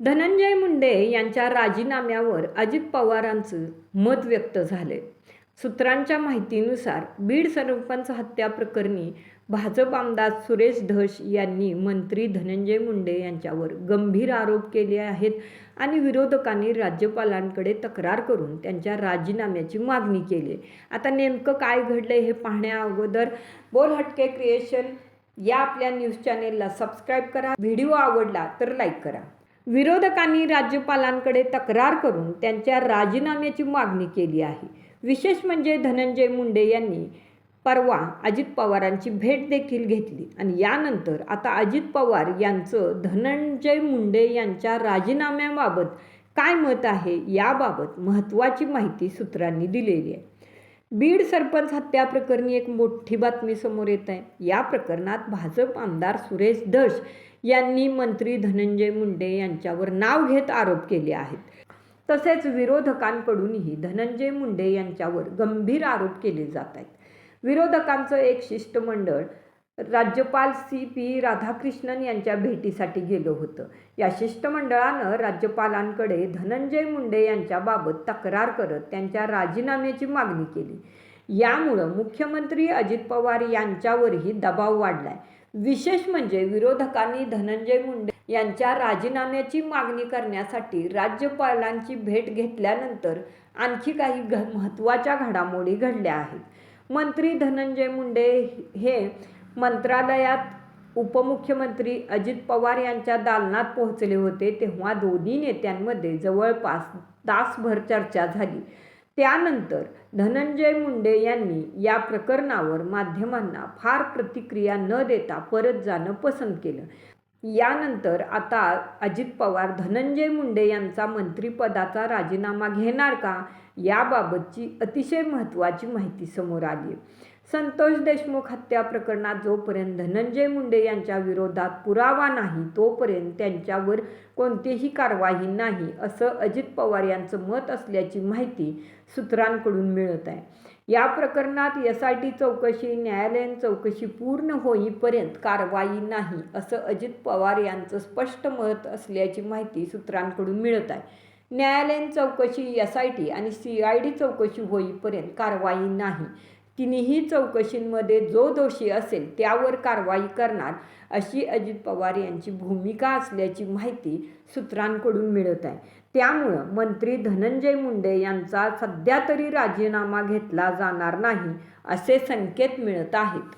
धनंजय मुंडे यांच्या राजीनाम्यावर अजित पवारांचं मत व्यक्त झालंय. सूत्रांच्या माहितीनुसार बीड सरपंच हत्या प्रकरणी भाजप आमदार सुरेश धस यांनी मंत्री धनंजय मुंडे यांच्यावर गंभीर आरोप केले आहेत आणि विरोधकांनी राज्यपालांकडे तक्रार करून त्यांच्या राजीनाम्याची मागणी केली. आता नेमकं काय घडलं हे पाहण्या अगोदर बोल हटके क्रिएशन या आपल्या न्यूज चॅनेलला सबस्क्राईब करा. व्हिडिओ आवडला तर लाईक करा. विरोधकांनी राज्यपालांकडे तक्रार करून त्यांच्या राजीनाम्याची मागणी केली आहे. विशेष म्हणजे धनंजय मुंडे यांनी परवा अजित पवारांची भेट देखील घेतली आणि यानंतर आता अजित पवार यांचं धनंजय मुंडे यांच्या राजीनाम्याबाबत काय मत आहे याबाबत महत्त्वाची माहिती सूत्रांनी दिलेली आहे. बीड सरपंच हत्या प्रकरणी एक मोठी बातमी समोर येत आहे. या प्रकरणात भाजप आमदार सुरेश धस यांनी मंत्री धनंजय मुंडे यांच्यावर नाव घेत आरोप केले आहेत. तसेच विरोधकांकडूनही धनंजय मुंडे यांच्यावर गंभीर आरोप केले जात आहेत. विरोधकांचं एक शिष्टमंडळ राज्यपाल सी पी राधाकृष्णन यांच्या भेटीसाठी गेलो होतं. या शिष्टमंडळानं राज्यपालांकडे धनंजय मुंडे यांच्याबाबत तक्रार करत त्यांच्या राजीनाम्याची मागणी केली. यामुळं मुख्यमंत्री अजित पवार यांच्यावरही दबाव वाढलाय. विशेष म्हणजे विरोधकांनी धनंजय मुंडे यांच्या राजीनाम्याची मागणी करण्यासाठी राज्यपालांची भेट घेतल्यानंतर आणखी काही घ महत्त्वाच्या घडामोडी घडल्या आहेत. मंत्री धनंजय मुंडे हे मंत्रालयात उपमुख्यमंत्री अजित पवार यांच्या दालनात पोहोचले होते तेव्हा दोन्ही नेत्यांमध्ये जवळपास तासभर चर्चा झाली. त्यानंतर धनंजय मुंडे यांनी या प्रकरणावर माध्यमांना फार प्रतिक्रिया न देता परत जाणं पसंत केलं. यानंतर आता अजित पवार धनंजय मुंडे यांचा मंत्रिपदाचा राजीनामा घेणार का? याबाबतची अतिशय महत्त्वाची माहिती समोर आली संतोष देशमुख हत्या प्रकरणात जोपर्यंत धनंजय मुंडे यांच्या विरोधात पुरावा नाही तोपर्यंत त्यांच्यावर कोणतीही कारवाई नाही असं अजित पवार यांचं मत असल्याची माहिती सूत्रांकडून मिळत आहे. या प्रकरणात एस आय टी चौकशी न्यायालयीन चौकशी पूर्ण होईपर्यंत कारवाई नाही असं अजित पवार यांचं स्पष्ट मत असल्याची माहिती सूत्रांकडून मिळत आहे. न्यायालयीन चौकशी एस आय टी आणि सी आय डी चौकशी होईपर्यंत कारवाई नाही. तिन्ही चौकशींमध्ये जो दोषी असेल त्यावर कारवाई करणार अशी अजित पवार यांची भूमिका असल्याची माहिती सूत्रांकडून मिळत आहे. त्यामुळं मंत्री धनंजय मुंडे यांचा सध्या तरी राजीनामा घेतला जाणार नाही असे संकेत मिळत आहेत.